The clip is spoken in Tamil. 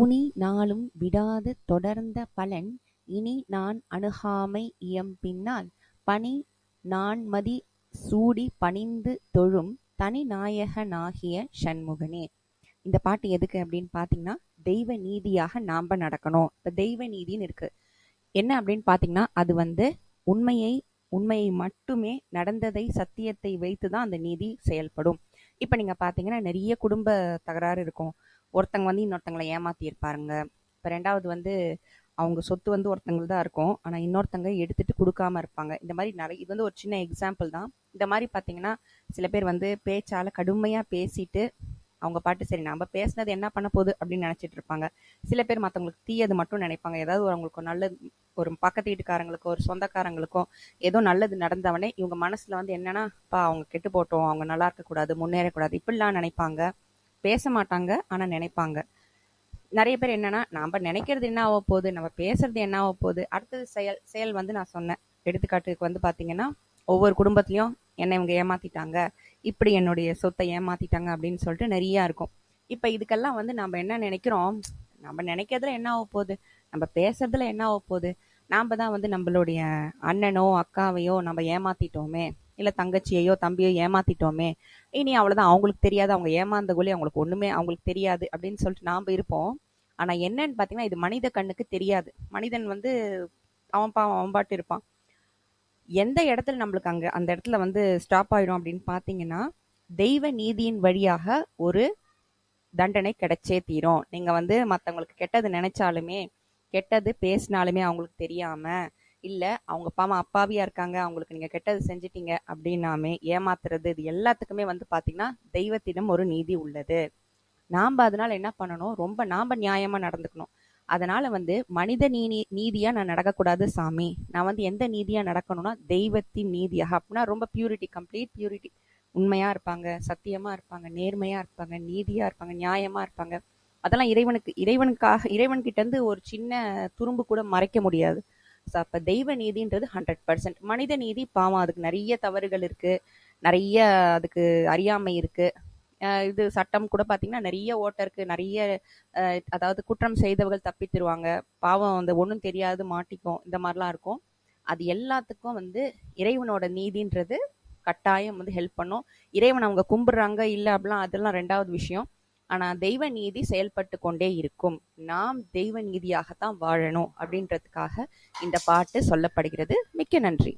துணி நாளும் விடாது தொடர்ந்த பலன் இனி நான் அணுகாமை இயம்பினால் பனி நான்மதி சூடி பணிந்து தொழும் தனி நாயகனாகிய சண்முகனே. இந்த பாட்டு எதுக்கு அப்படின்னு பார்த்தீங்கன்னா தெய்வ நீதியாக நாம நடக்கணும். இப்போ தெய்வ நீதின்னு இருக்கு. என்ன அப்படின்னு பார்த்தீங்கன்னா அது வந்து உண்மையை உண்மையை மட்டுமே நடந்ததை சத்தியத்தை வைத்து தான் அந்த நீதி செயல்படும். இப்போ நீங்கள் பார்த்தீங்கன்னா நிறைய குடும்ப தகராறு இருக்கும். ஒருத்தங்க வந்து இன்னொருத்தங்களை ஏமாற்றியிருப்பாருங்க இப்போ ரெண்டாவது வந்து அவங்க சொத்து வந்து ஒருத்தங்களுக்கு தான் இருக்கும். ஆனால் இன்னொருத்தங்க எடுத்துட்டு கொடுக்காம இருப்பாங்க. இந்த மாதிரி நிறைய இது வந்து ஒரு சின்ன எக்ஸாம்பிள் தான். இந்த மாதிரி பார்த்தீங்கன்னா சில பேர் வந்து பேச்சால் கடுமையாக பேசிட்டு அவங்க பாட்டு சரி நம்ம பேசினது என்ன பண்ண போகுது அப்படின்னு நினைச்சிட்டு இருப்பாங்க. சில பேர் மற்றவங்களுக்கு தீயது மட்டும் நினைப்பாங்க. ஏதாவது ஒரு அவங்களுக்கு நல்லது ஒரு பக்கத்து வீட்டுக்காரங்களுக்கோ ஒரு சொந்தக்காரங்களுக்கோ ஏதோ நல்லது நடந்தவனே இவங்க மனசில் வந்து என்னன்னா அவங்க கெட்டு போட்டோம். அவங்க நல்லா இருக்கக்கூடாது. முன்னேறக்கூடாது. இப்படிலாம் நினைப்பாங்க. பேச மாட்டாங்க ஆனால் நினைப்பாங்க. நிறைய பேர் என்னன்னா நாம் நினைக்கிறது என்ன ஆக போகுது நம்ம பேசுறது என்ன ஆக போகுது அடுத்தது செயல் செயல் வந்து நான் சொன்னேன். எடுத்துக்காட்டுக்கு வந்து பார்த்தீங்கன்னா ஒவ்வொரு குடும்பத்திலயும் என்னை இவங்க ஏமாத்திட்டாங்க இப்படி என்னுடைய சொத்தை ஏமாத்திட்டாங்க அப்படின்னு சொல்லிட்டு நிறைய இருக்கும். இப்போ இதுக்கெல்லாம் வந்து நம்ம என்ன நினைக்கிறோம்? நம்ம நினைக்கிறதுல என்ன ஆக போகுது? நம்ம பேசுறதுல என்ன ஆக போகுது? நாம் தான் வந்து நம்மளுடைய அண்ணனோ அக்காவையோ நம்ம ஏமாத்திட்டோமே. இல்லை தங்கச்சியையோ தம்பியோ ஏமாத்திட்டோமே. இனி அவ்வளோதான் அவங்களுக்கு தெரியாது. அவங்க ஏமாந்த கூலி அவங்களுக்கு ஒன்றுமே அவங்களுக்கு தெரியாது அப்படின்னு சொல்லிட்டு நாம் இருப்போம். ஆனால் என்னன்னு பார்த்தீங்கன்னா இது மனித கண்ணுக்கு தெரியாது. மனிதன் வந்து அவன் பாவம் அவன் பாட்டு இருப்பான். எந்த இடத்துல நம்மளுக்கு அங்கே அந்த இடத்துல வந்து ஸ்டாப் ஆகிடும் அப்படின்னு பார்த்தீங்கன்னா தெய்வ நீதியின் வழியாக ஒரு தண்டனை கிடைச்சே தீரும். நீங்கள் வந்து மற்றவங்களுக்கு கெட்டது நினைச்சாலுமே கெட்டது பேசினாலுமே அவங்களுக்கு தெரியாமல் இல்லை அவங்க பாவம் அப்பாவியா இருக்காங்க அவங்களுக்கு நீங்க கெட்டது செஞ்சிட்டீங்க அப்படின்னாமே ஏமாத்துறது இது எல்லாத்துக்குமே வந்து பாத்தீங்கன்னா தெய்வத்திடம் ஒரு நீதி உள்ளது. நாம் அதனால என்ன பண்ணணும்? ரொம்ப நாம நியாயமா நடந்துக்கணும். அதனால வந்து மனித நீதி நீதியா நான் நடக்கக்கூடாது சாமி. நான் வந்து எந்த நீதியா நடக்கணும்னா தெய்வத்தின் நீதியாக. அப்படின்னா ரொம்ப பியூரிட்டி கம்ப்ளீட் பியூரிட்டி உண்மையா இருப்பாங்க சத்தியமா இருப்பாங்க நேர்மையா இருப்பாங்க நீதியா இருப்பாங்க நியாயமா இருப்பாங்க. அதெல்லாம் இறைவனுக்கு இறைவனுக்காக இறைவன்கிட்டேருந்து இருந்து ஒரு சின்ன துரும்பு கூட மறைக்க முடியாது. ஸோ அப்போ தெய்வ நீதின்றது ஹண்ட்ரட் பர்சன்ட் மனித நீதி பாவம். அதுக்கு நிறைய தவறுகள் இருக்குது நிறைய அதுக்கு அறியாமை இருக்குது இது சட்டம் கூட பார்த்தீங்கன்னா நிறைய ஓட்டை இருக்கு. நிறைய அதாவது குற்றம் செய்தவர்கள் தப்பித்துருவாங்க பாவம் அந்த ஒன்றும் தெரியாது மாட்டிக்கும். இந்த மாதிரிலாம் இருக்கும். அது எல்லாத்துக்கும் வந்து இறைவனோட நீதின்றது கட்டாயம் வந்து ஹெல்ப் பண்ணும். இறைவன் அவங்க கும்பிடுறாங்க இல்லை அப்படிலாம் அதெல்லாம் ரெண்டாவது விஷயம். ஆனால் தெய்வ நீதி செயல்பட்டு கொண்டே இருக்கும். நாம் தெய்வ நீதியாகத்தான் வாழணும் அப்படின்றதுக்காக இந்த பாட்டு சொல்லப்படுகிறது. மிக்க நன்றி.